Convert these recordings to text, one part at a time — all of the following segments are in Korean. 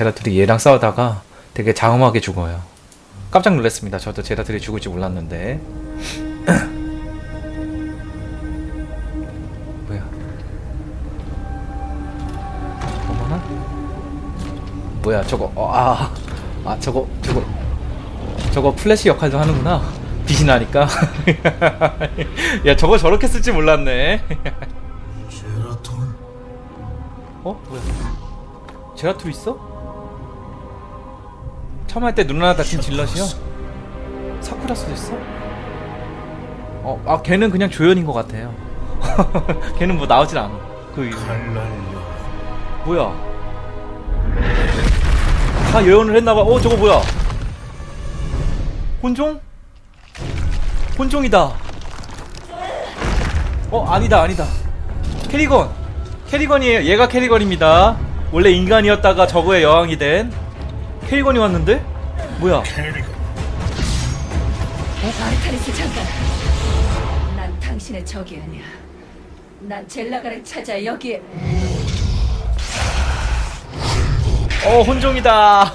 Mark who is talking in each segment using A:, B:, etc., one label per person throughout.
A: 제라툴이 얘랑 싸우다가 되게 장엄하게 죽어요. 깜짝 놀랐습니다. 저도 제라툴이 죽을 줄 몰랐는데. 뭐야? 어머나? 뭐야 저거? 어, 아, 아 저거 저거 저거 플래시 역할도 하는구나. 빛이 나니까. 야 저거 저렇게 쓸줄 몰랐네.
B: 제라톨
A: 어? 뭐야? 제라툴 있어? 처음 할 때 누나 다친 질럿이요? 사쿠라스도 있어? 어, 아 걔는 그냥 조연인 것 같아요. 걔는 뭐 나오질 않아. 그 이후. 뭐야? 다 예언을 했나봐. 어 저거 뭐야? 혼종? 혼종이다. 어 아니다 아니다. 캐리건. 캐리건이에요. 얘가 캐리건입니다. 원래 인간이었다가 저거의 여왕이 된 캐리건이 왔는데? 뭐야?
C: 아르타리스 장관, 난 당신의 적이 아니야. 난 젤라가를 찾아 여기에
A: 어 혼종이다.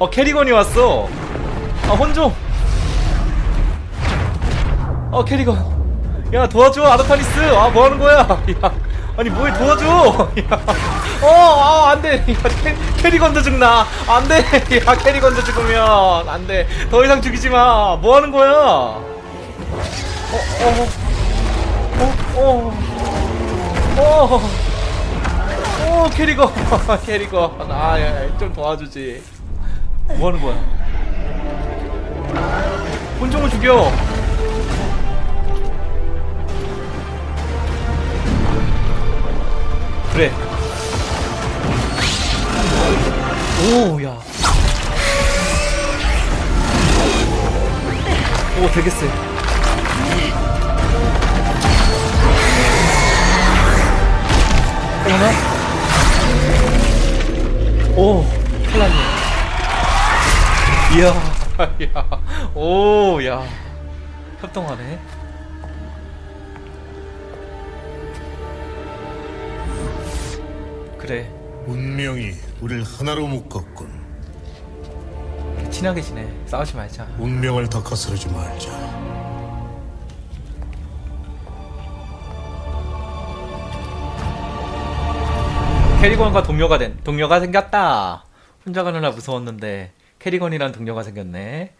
A: 어 캐리건이 왔어. 아 혼종. 어 캐리건. 야 도와줘 아르타니스. 아 뭐하는 거야? 야 아니 뭘 도와줘? 야. 어 아, 안돼. 캐리건도 죽나? 안돼. 야 캐리건도 죽으면 안돼. 더 이상 죽이지 마. 뭐하는 거야? 어 어. 어 어. 어. 오 캐리건 캐리건 아좀 도와주지 뭐 하는 거야 혼종을 죽여 그래 오야 오 되게 세 어머나 오, 큰일났네. 이야, 야, 오, 야. 협동하네. 그래,
B: 운명이 우릴 하나로 묶었군
A: 친하게 지내. 싸우지 말자.
B: 운명을 닦아서르지 말자
A: 캐리건과 동료가 된, 동료가 생겼다. 혼자 가느라 무서웠는데, 캐리건이란 동료가 생겼네.